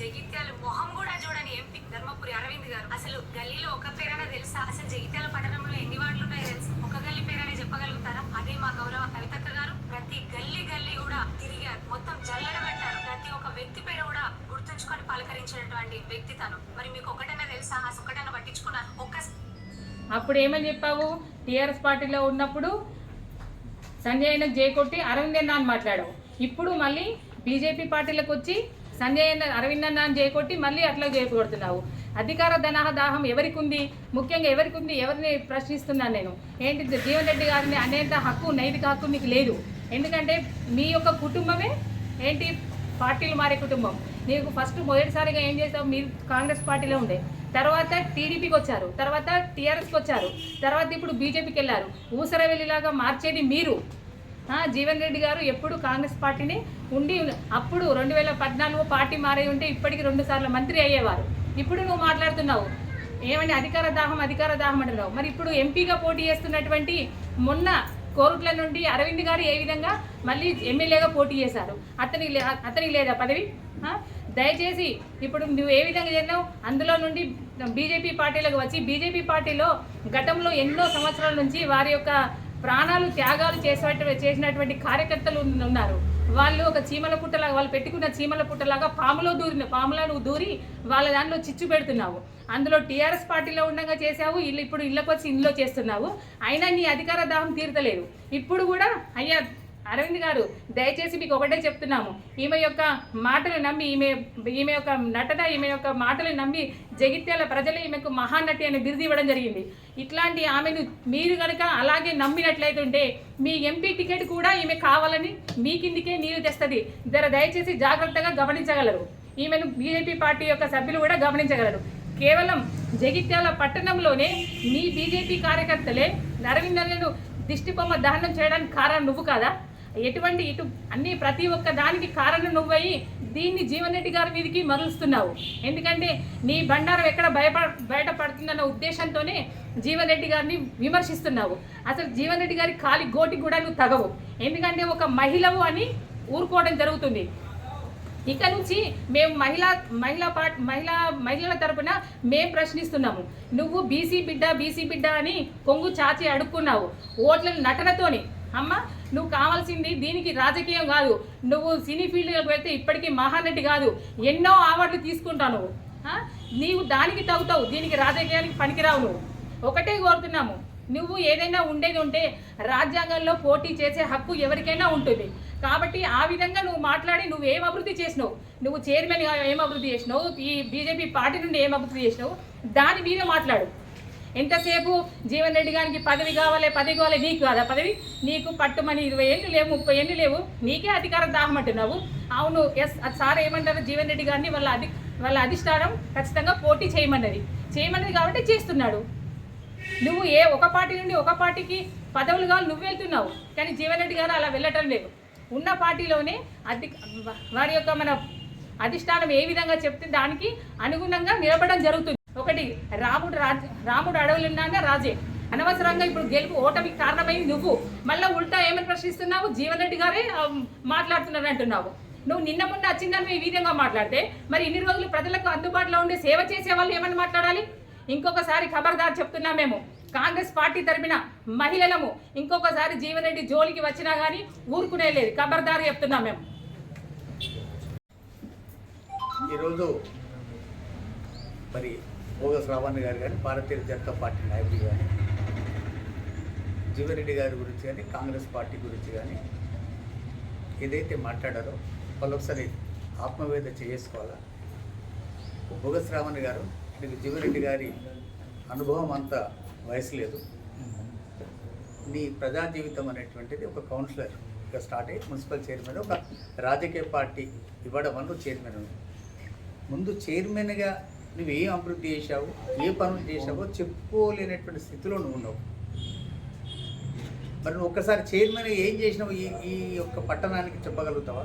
జగిత్యాల మొహం కూడా చూడని ఎంపీ ధర్మపురి అరవింద్ గారు. అసలు గల్లీలో ఒక పేరైనా తెలుసా? అసలు జగిత్యాల పట్టణంలో ఎన్ని వార్డులు ఉన్నాయో తెలుసు? ఒక గల్లీ పేరైనా చెప్పగలుగుతారా? అదే మా గౌరవ కవితక్క గారు. ప్రతి గల్లీ గల్లీ కూడా తిరిగారు. మొత్తం జల్లడబట్టారు ప్రతి ఒక్క వ్యక్తి పేరు కూడా గుర్తుంచుకొని పలకరించినటువంటి వ్యక్తి తను. మరి మీకు ఒకటైనా తెలుసా? అసలు ఒకటైనా పట్టించుకున్నారు? ఒక్క అప్పుడు ఏమని చెప్పావు? టీఆర్ఎస్ పార్టీలో ఉన్నప్పుడు సంజయ్ అన్న జై కొట్టి అరవింద్ అన్న అని మాట్లాడావు. ఇప్పుడు మళ్ళీ బీజేపీ పార్టీలకు వచ్చి సంజయ్ అన్న అరవింద్ అన్న అని మళ్ళీ అట్లా కొడుతున్నావు అధికార ధనాహ దాహం ఎవరికి ఉంది ముఖ్యంగా ఎవరికి ఉంది ఎవరిని ప్రశ్నిస్తున్నాను నేను. ఏంటి జీవన్ రెడ్డి గారిని అనేంత హక్కు నైతిక హక్కు మీకు లేదు. ఎందుకంటే మీ యొక్క కుటుంబమే ఏంటి? పార్టీలు మారే కుటుంబం. నీకు ఫస్ట్ మొదటిసారిగా ఏం చేసావు? మీరు కాంగ్రెస్ పార్టీలో ఉండే. తర్వాత టీడీపీకి వచ్చారు. తర్వాత టీఆర్ఎస్కి వచ్చారు. తర్వాత ఇప్పుడు బీజేపీకి వెళ్ళారు. ఊసరవెల్లిలాగా మార్చేది మీరు. జీవన్ రెడ్డి గారు ఎప్పుడు కాంగ్రెస్ పార్టీని ఉండి అప్పుడు రెండు వేల పద్నాలుగు పార్టీ మారే ఉంటే ఇప్పటికి రెండు సార్లు మంత్రి అయ్యేవారు. ఇప్పుడు నువ్వు మాట్లాడుతున్నావు. ఏమని అధికార దాహం అధికార దాహం అంటున్నావు. మరి ఇప్పుడు ఎంపీగా పోటీ చేస్తున్నటువంటి మొన్న కోరుట్ల నుండి అరవింద్ గారు ఏ విధంగా మళ్ళీ ఎమ్మెల్యేగా పోటీ చేశారు? అతనికి అతనికి లేదా పదవి? దయచేసి ఇప్పుడు నువ్వు ఏ విధంగా చేసినావు? అందులో నుండి బీజేపీ పార్టీలకు వచ్చి బీజేపీ పార్టీలో గతంలో ఎన్నో సంవత్సరాల నుంచి వారి యొక్క ప్రాణాలు త్యాగాలు చేసే చేసినటువంటి కార్యకర్తలు ఉన్నారు. వాళ్ళు ఒక చీమల పుట్టలాగా వాళ్ళు పెట్టుకున్న చీమల పుట్టలాగా పాములో దూరిన పాములో నువ్వు దూరి వాళ్ళ దాంట్లో చిచ్చు పెడుతున్నావు. అందులో టీఆర్ఎస్ పార్టీలో ఉండగా చేసావు ఇల్లు ఇప్పుడు ఇళ్ళకొచ్చి ఇంట్లో చేస్తున్నావు. అయినా నీ అధికార దాహం తీరతలేదు. ఇప్పుడు కూడా అయ్యా అరవింద్ గారు దయచేసి మీకు ఒకటే చెప్తున్నాము. ఈమె యొక్క మాటలు నమ్మి ఈమె ఈమె యొక్క నటన ఈమె యొక్క మాటలు నమ్మి జగిత్యాల ప్రజలు ఈమెకు మహానటి అనే బిరుదు ఇవ్వడం జరిగింది. ఇట్లాంటి ఆమెను మీరు కనుక అలాగే నమ్మినట్లయితుంటే మీ ఎంపీ టికెట్ కూడా ఈమె కావాలని మీ కిందికే నీరు తెస్తుంది. జర దయచేసి జాగ్రత్తగా గమనించగలరు. ఈమెను బీజేపీ పార్టీ యొక్క సభ్యులు కూడా గమనించగలరు. కేవలం జగిత్యాల పట్టణంలోనే మీ బీజేపీ కార్యకర్తలే అరవింద్ దిష్టిబొమ్మ దహనం చేయడానికి కారణం నువ్వు కాదా? ఎటువంటి ఇటు అన్ని ప్రతి ఒక్క దానికి కారణం నువ్వయి దీన్ని జీవన్ రెడ్డి గారి మీదకి మరలుస్తున్నావు. ఎందుకంటే నీ బండారం ఎక్కడ భయపడ బయటపడుతుందన్న ఉద్దేశంతోనే జీవన్ రెడ్డి గారిని విమర్శిస్తున్నావు. అసలు జీవన్ రెడ్డి గారి కాలి గోటికి కూడా నువ్వు తగవు. ఎందుకంటే ఒక మహిళవు అని ఊరుకోవడం జరుగుతుంది. ఇక నుంచి మేము మహిళా మహిళా పార్ట్ మహిళా మహిళల తరపున మేము ప్రశ్నిస్తున్నాము. నువ్వు బీసీ బిడ్డ బీసీ బిడ్డ అని కొంగు చాచి అడుక్కున్నావు. ఓట్ల నటనతోని. అమ్మ నువ్వు కావాల్సింది దీనికి రాజకీయం కాదు. నువ్వు సినీ ఫీల్డ్లోకి వెళ్తే ఇప్పటికీ మహానటి కాదు. ఎన్నో అవార్డులు తీసుకుంటావు నువ్వు నీవు దానికి తగ్గుతావు దీనికి రాజకీయానికి పనికిరావు నువ్వు. ఒకటే కోరుతున్నాము. నువ్వు ఏదైనా ఉండేది ఉంటే రాజ్యాంగంలో పోటీ చేసే హక్కు ఎవరికైనా ఉంటుంది. కాబట్టి ఆ విధంగా నువ్వు మాట్లాడి నువ్వు ఏం అభివృద్ధి చేసినావు? నువ్వు చైర్మన్ ఏం అభివృద్ధి చేసినావు? ఈ బీజేపీ పార్టీ నుండి ఏం అభివృద్ధి చేసినావు? దాని మీద మాట్లాడు. ఎంతసేపు జీవన్ రెడ్డి గారికి పదవి కావాలి పదవి కావాలి? నీకు కాదా పదవి? నీకు పట్టుమని ఇరవై ఏళ్ళు లేవు ముప్పై ఏళ్ళు లేవు. నీకే అధికారం దాహం అంటున్నావు. అవును ఎస్ సార్ ఏమంటారు? జీవన్ రెడ్డి గారిని వాళ్ళ అధి వాళ్ళ అధిష్టానం ఖచ్చితంగా పోటీ చేయమన్నది. చేయమన్నది కాబట్టి చేస్తున్నాడు. నువ్వు ఏ ఒక పార్టీ నుండి ఒక పార్టీకి పదవులు కావాలి నువ్వు వెళ్తున్నావు. కానీ జీవన్ రెడ్డి గారు అలా వెళ్ళటం లేదు. ఉన్న పార్టీలోనే అధి వారి యొక్క మన అధిష్టానం ఏ విధంగా చెప్తే దానికి అనుగుణంగా నిలబడడం జరుగుతుంది. ఒకటి రాముడు రాజు రాముడు అడవులు అడవులున్నానే రాజే. అనవసరంగా ఇప్పుడు గెలుపు ఓటమికి కారణమైంది నువ్వు. మళ్ళీ ఉల్టా ఏమని ప్రశ్నిస్తున్నావు? జీవన్ రెడ్డి గారే ఆ, మాట్లాడుతున్నారు అంటున్నావు. నువ్వు నిన్న ముందు వచ్చిందని ఈ విధంగా మాట్లాడితే మరి ఇన్ని రోజులు ప్రజలకు అందుబాటులో ఉండే సేవ చేసే వాళ్ళు ఏమని మాట్లాడాలి? ఇంకొకసారి ఖబర్దార్ చెప్తున్నా మేము. కాంగ్రెస్ పార్టీ తరపున మహిళలము ఇంకొకసారి జీవన్ రెడ్డి జోలికి వచ్చినా కానీ ఊరుకునే లేదు. ఖబర్దార్ చెప్తున్నాం మేము. ఈరోజు మరి భోగస్ రావణ్ గారు కానీ భారతీయ జనతా పార్టీ నాయకులు కానీ జీవరెడ్డి గారి గురించి కానీ కాంగ్రెస్ పార్టీ గురించి కానీ ఏదైతే మాట్లాడారో వాళ్ళు ఒకసారి ఆత్మవేద చేసుకోవాలా భోగస్ రావణ్ గారు నీకు జీవరెడ్డి గారి అనుభవం అంత వయసు లేదు నీ ప్రజా జీవితం అనేటువంటిది ఒక కౌన్సిలర్ ఇక స్టార్ట్ అయ్యి మున్సిపల్ చైర్మన్ ఒక రాజకీయ పార్టీ ఇవ్వడం వల్ల చైర్మన్ ఉంది. ముందు చైర్మన్గా నువ్వు ఏం అభివృద్ధి చేశావు? ఏ పనులు చేశావో చెప్పుకోలేనటువంటి స్థితిలో నువ్వు ఉన్నావు మరి నువ్వు ఒక్కసారి చైర్మన్ ఏం చేసినావు? ఈ ఈ యొక్క పట్టణానికి చెప్పగలుగుతావా?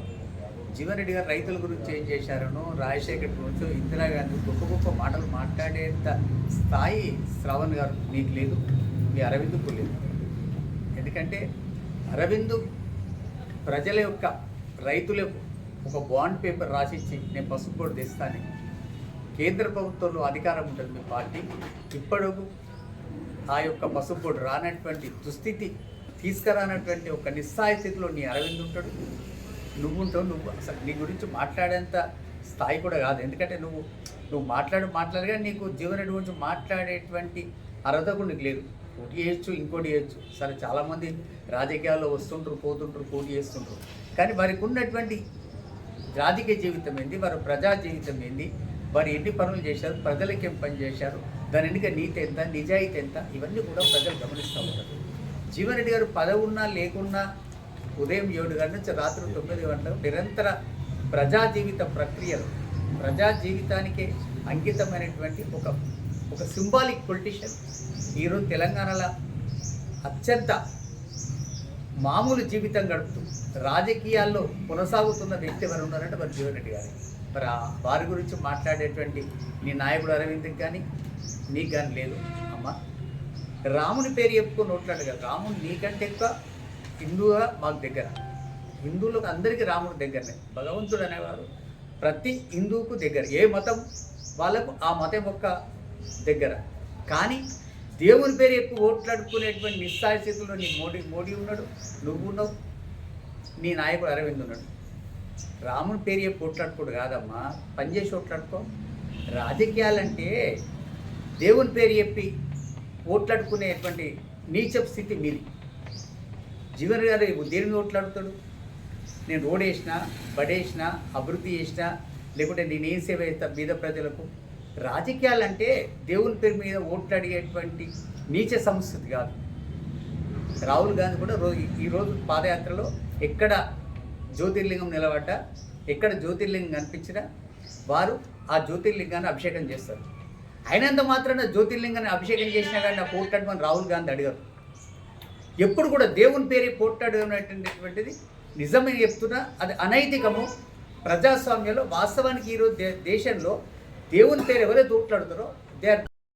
జీవన్ రెడ్డి గారు రైతుల గురించి ఏం చేశారనో రాజశేఖర్ గురించి ఇందిరాగాంధీ గొప్ప గొప్ప మాటలు మాట్లాడేంత స్థాయి శ్రావణ్ గారు నీకు లేదు మీ అరవిందుకు లేదు. ఎందుకంటే అరవిందు ప్రజల యొక్క రైతులకు ఒక బాండ్ పేపర్ రాసిచ్చి నేను పసుపు కూడా తెస్తాను కేంద్ర ప్రభుత్వంలో అధికారం ఉంటుంది మీ పార్టీ ఇప్పటికు ఆ యొక్క పసుపు రానటువంటి దుస్థితి తీసుకురానటువంటి ఒక నిస్సాయ స్థితిలో నీ అరవింద్ ఉంటాడు. నువ్వు ఉంటావు నువ్వు అసలు నీ గురించి మాట్లాడేంత స్థాయి కూడా కాదు. ఎందుకంటే నువ్వు నువ్వు మాట్లాడు మాట్లాడగా నీకు జీవన గురించి మాట్లాడేటువంటి అర్హత కూడా నీకు లేదు. ఒకటి చేయొచ్చు ఇంకోటి చేయొచ్చు. సరే చాలామంది రాజకీయాల్లో వస్తుంటారు పోతుంటారు పోటీ చేస్తుంటారు. కానీ వారికి ఉన్నటువంటి రాజకీయ జీవితం ఏంది? వారి ప్రజా జీవితం ఏంది? వారు ఎన్ని పనులు చేశారు ప్రజలకు ఏం పని చేశారు దాని వెనుక నీతి ఎంత నిజాయితీ ఎంత ఇవన్నీ కూడా ప్రజలు గమనిస్తూ ఉంటారు జీవన్ రెడ్డి గారు పదవున్నా లేకున్నా ఉదయం ఏడు గంటల నుంచి రాత్రి తొమ్మిది గంటల నిరంతర ప్రజా జీవిత ప్రక్రియలు ప్రజా జీవితానికే అంకితమైనటువంటి ఒక ఒక సింబాలిక్ పొలిటీషియన్. ఈరోజు తెలంగాణలో అత్యంత మామూలు జీవితం గడుపుతూ రాజకీయాల్లో కొనసాగుతున్న వ్యక్తి ఎవరు ఉన్నారంటే మరి జీవన్ రెడ్డి గారు. మరి వారి గురించి మాట్లాడేటువంటి నీ నాయకుడు అరవింద్కి కానీ నీకు కానీ లేదు. అమ్మ రాముని పేరు చెప్పుకొని నోట్లాడు కదా. రాముడు నీకంటే ఎక్కువ హిందువుగా మాకు దగ్గర. హిందువులకు అందరికీ రాముడు దగ్గరనే. భగవంతుడు అనేవారు ప్రతి హిందువుకు దగ్గర. ఏ మతం వాళ్ళకు ఆ మతం యొక్క దగ్గర. కానీ దేవుని పేరు ఎక్కువ ఓట్లాడుకునేటువంటి నిస్సాయ స్థితిలో నీ మోడీ మోడీ ఉన్నాడు నువ్వు ఉన్నావు నీ నాయకుడు అరవింద్ ఉన్నాడు. రాముని పేరు చెప్పి ఓట్లాడుకోడు కాదమ్మా. పనిచేసి ఓట్లాడుకో రాజకీయాలంటే దేవుని పేరు చెప్పి ఓట్లాడుకునేటువంటి నీచపు స్థితి మీది. జీవన్ గారు దేని ఓట్లాడుతాడు నేను రోడ్ వేసిన బడేసిన అభివృద్ధి చేసిన లేకుంటే నేను ఏం సేవ చేస్తా మీద ప్రజలకు? రాజకీయాలంటే దేవుని పేరు మీద ఓట్లాడేటువంటి నీచ సంస్కృతి కాదు. రాహుల్ గాంధీ కూడా రోజు ఈరోజు పాదయాత్రలో ఎక్కడ జ్యోతిర్లింగం నిలబడ్డ ఎక్కడ జ్యోతిర్లింగం కనిపించినా వారు ఆ జ్యోతిర్లింగాన్ని అభిషేకం చేస్తారు. అయినంత మాత్రాన జ్యోతిర్లింగాన్ని అభిషేకం చేసినా కానీ నాకు ఓట్లాడమని రాహుల్ గాంధీ అడిగారు. ఎప్పుడు కూడా దేవుని పేరే పోట్లాడేటువంటిది నిజమని చెప్తున్నా అది అనైతికము. ప్రజాస్వామ్యంలో వాస్తవానికి ఈరోజు దే దేశంలో దేవుని పేరు ఎవరైతే ఓట్లాడుతారో దే ఆర్